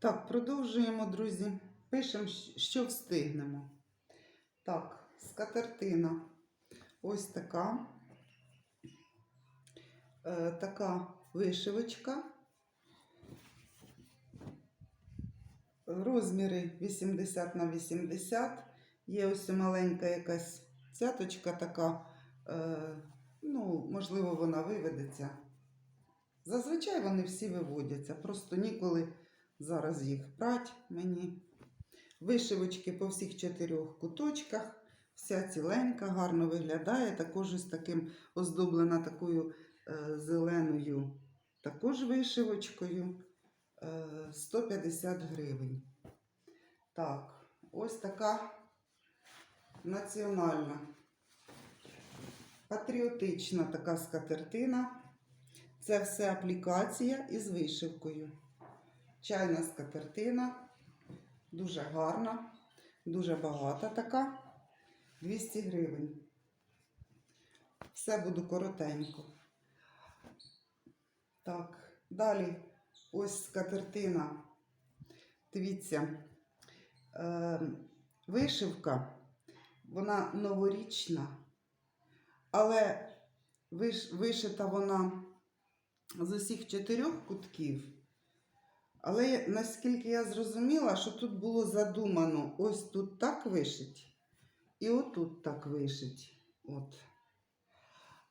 Так, продовжуємо, друзі. Пишемо, що встигнемо. Так, скатертина. Ось така. Е, така вишивочка. Розміри 80 на 80. Є ось маленька якась цяточка така. Е, ну, можливо, вона виведеться. Зазвичай вони всі виводяться. Просто ніколи зараз їх прать мені. Вишивочки по всіх чотирьох куточках. Вся ціленька, гарно виглядає. Також ось таким оздоблена такою е, зеленою також вишивочкою. Е, 150 гривень. Так, ось така національна, патріотична така скатертина. Це все аплікація із вишивкою. Чайна скатертина. Дуже гарна, дуже багата така. 200 гривень. Все буду коротенько. Так, далі ось скатертина. Дивіться, е, вишивка, вона новорічна, але виш, вишита вона з усіх чотирьох кутків. Але наскільки я зрозуміла, що тут було задумано ось тут так вишить, і отут так вишить. От.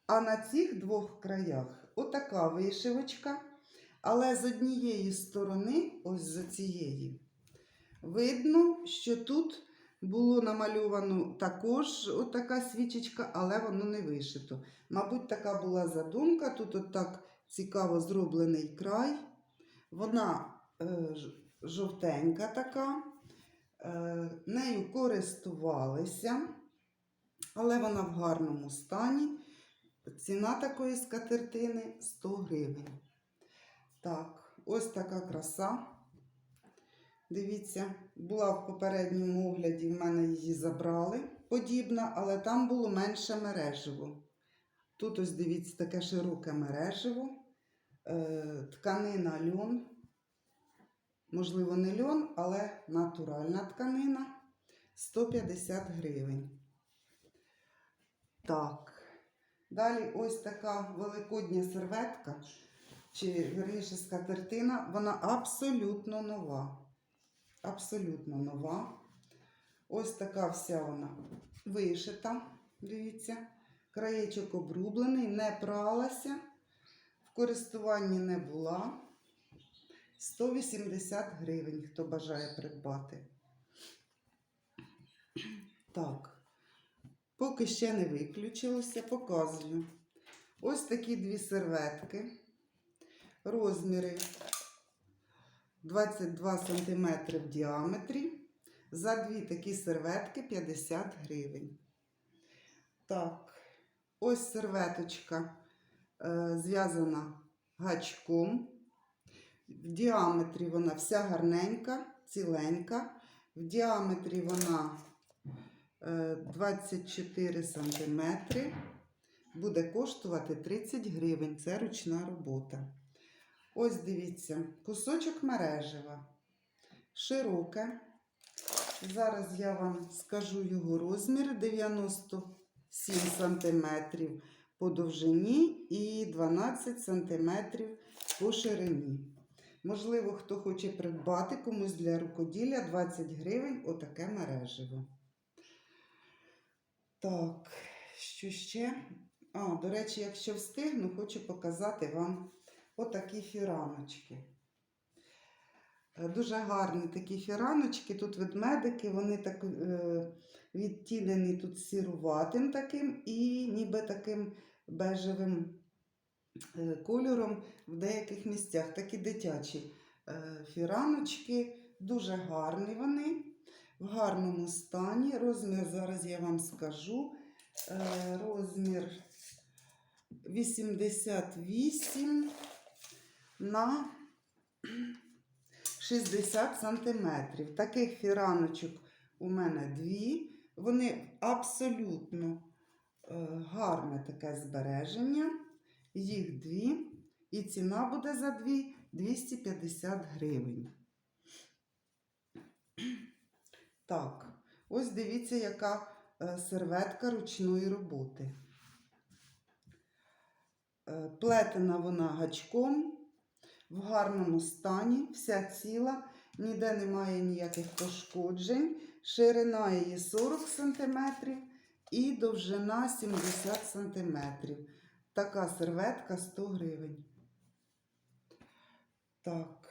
А на цих двох краях отака вишивочка, але з однієї сторони, ось з цієї, видно, що тут було намальовано також отака свічечка, але воно не вишито. Мабуть, така була задумка. Тут отак цікаво зроблений край. Вона жовтенька така, е, нею користувалися, але вона в гарному стані. Ціна такої скатертини 100 гривень. Так, ось така краса. Дивіться, була в попередньому огляді, в мене її забрали. Подібна, але там було менше мережево. Тут ось дивіться таке широке мережево, е, тканина льон. Можливо, не льон, але натуральна тканина 150 гривень. Так. Далі ось така великодня серветка, чи вірніше скатертина, вона абсолютно нова. Абсолютно нова. Ось така вся вона вишита. Дивіться, краєчок обрублений, не пралася, в користуванні не була. 180 гривень, хто бажає придбати. Так. Поки ще не виключилося, показую. Ось такі дві серветки. Розміри 22 см в діаметрі. За дві такі серветки 50 гривень. Так, ось серветочка е, зв'язана гачком. В діаметрі вона вся гарненька, ціленька. В діаметрі вона е, 24 см. Буде коштувати 30 гривень. Це ручна робота. Ось дивіться, кусочок мережева. Широке. Зараз я вам скажу його розмір 97 см по довжині і 12 см по ширині. Можливо, хто хоче придбати комусь для рукоділля 20 гривень отаке мережево. Так, що ще? А, до речі, якщо встигну, хочу показати вам отакі фіраночки. Дуже гарні такі фіраночки. Тут ведмедики, вони так е, відтінені тут сіруватим таким і ніби таким бежевим кольором в деяких місцях. Такі дитячі е, фіраночки, дуже гарні вони, в гарному стані. Розмір зараз я вам скажу. Е, розмір 88 на 60 сантиметрів. Таких фіраночок у мене дві. Вони абсолютно е, гарне таке збереження. Їх дві. І ціна буде за дві 250 гривень. Так, ось дивіться, яка е, серветка ручної роботи. Е, Плетена вона гачком, в гарному стані, вся ціла, ніде немає ніяких пошкоджень. Ширина її 40 см і довжина 70 см. Така серветка 100 гривень. Так.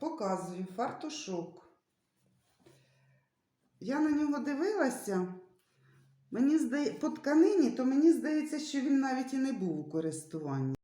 Показую фартушок. Я на нього дивилася. Мені здає, по тканині, то мені здається, що він навіть і не був у користуванні.